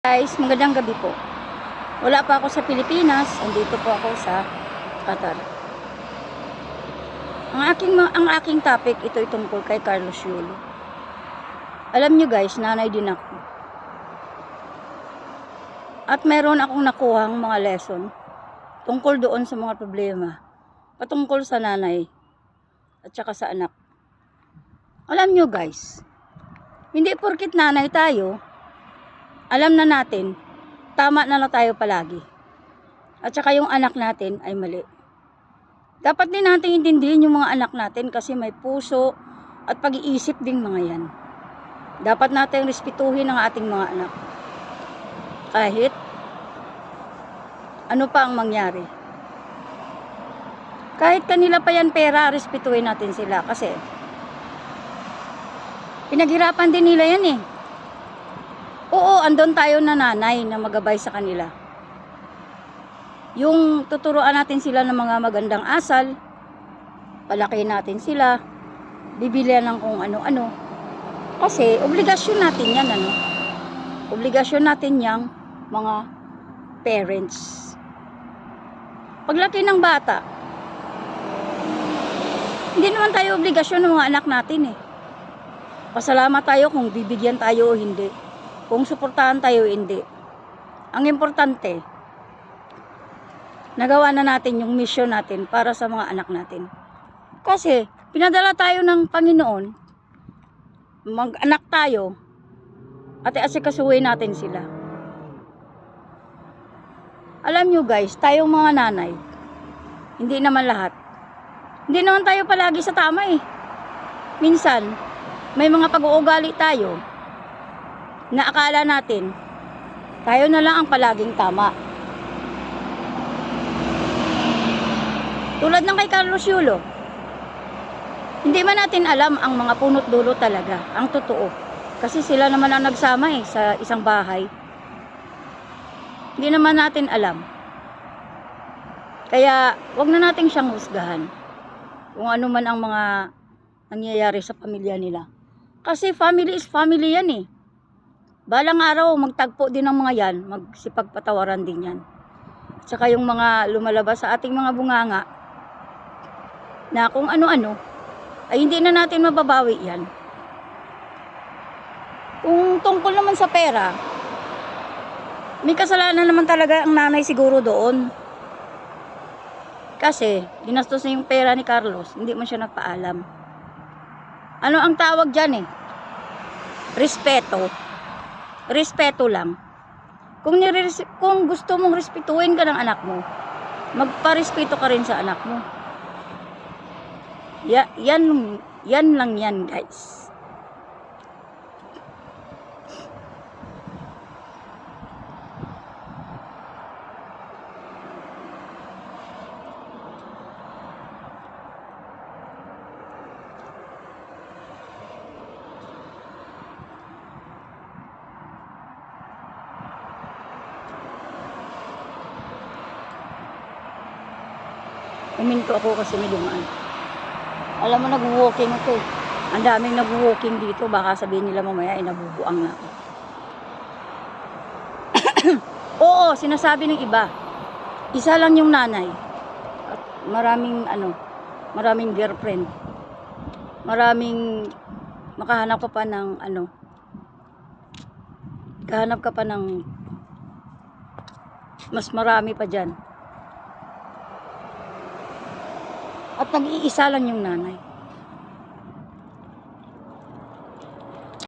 Guys, magandang gabi po. Wala pa ako sa Pilipinas, andito po ako sa Qatar. Ang aking ang aking topic ito ay tungkol kay Carlos Yulo. Alam nyo guys, nanay din ako. At meron akong nakuhang mga lesson tungkol doon sa mga problema patungkol sa nanay at saka sa anak. Alam nyo guys, hindi porkit nanay tayo, alam na natin, tama na lang tayo palagi. At saka yung anak natin ay mali. Dapat din natin intindihin yung mga anak natin kasi may puso at pag-iisip ding mga yan. Dapat natin respetuhin ang ating mga anak. Kahit ano pa ang mangyari. Kahit kanila pa yan pera, respetuhin natin sila kasi pinaghirapan din nila yan eh. Oo, andon tayo na nanay na magabay sa kanila. Yung tuturuan natin sila ng mga magandang asal, palaki natin sila, bibilihan ng kung ano-ano. Kasi, obligasyon natin yan, ano? Obligasyon natin yang mga parents. Paglaki ng bata, hindi naman tayo obligasyon ng mga anak natin eh. Pasalamat tayo kung bibigyan tayo o hindi kung suportahan tayo hindi. Ang importante, nagawa na natin yung mission natin para sa mga anak natin. Kasi, pinadala tayo ng Panginoon, mag-anak tayo, at asikasuhin natin sila. Alam nyo guys, tayong mga nanay, hindi naman lahat. Hindi naman tayo palagi sa tama eh. Minsan, may mga pag-uugali tayo, na akala natin tayo na lang ang palaging tama. Tulad ng kay Carlos Yulo, hindi man natin alam ang mga punot dulo talaga, ang totoo. Kasi sila naman ang nagsama eh, sa isang bahay. Hindi naman natin alam. Kaya, wag na natin siyang husgahan. Kung ano man ang mga nangyayari sa pamilya nila. Kasi family is family yan eh. Balang araw, magtagpo din ng mga yan, magsipagpatawaran din yan. Tsaka yung mga lumalabas sa ating mga bunganga, na kung ano-ano, ay hindi na natin mababawi yan. Kung tungkol naman sa pera, may kasalanan naman talaga ang nanay siguro doon. Kasi, ginastos na yung pera ni Carlos, hindi man siya nagpaalam. Ano ang tawag dyan eh? Respeto respeto lang. Kung, kung gusto mong respetuhin ka ng anak mo, magparespeto ka rin sa anak mo. Ya, yan, yan lang yan, guys. Uminto ako kasi may dumaan. Alam mo, nag-walking ako eh. Ang daming nag-walking dito. Baka sabihin nila mamaya, ay nabubuang na ako. Oo, sinasabi ng iba. Isa lang yung nanay. At maraming, ano, maraming girlfriend. Maraming, makahanap ka pa ng, ano, kahanap ka pa ng, mas marami pa dyan. At nag-iisa lang yung nanay.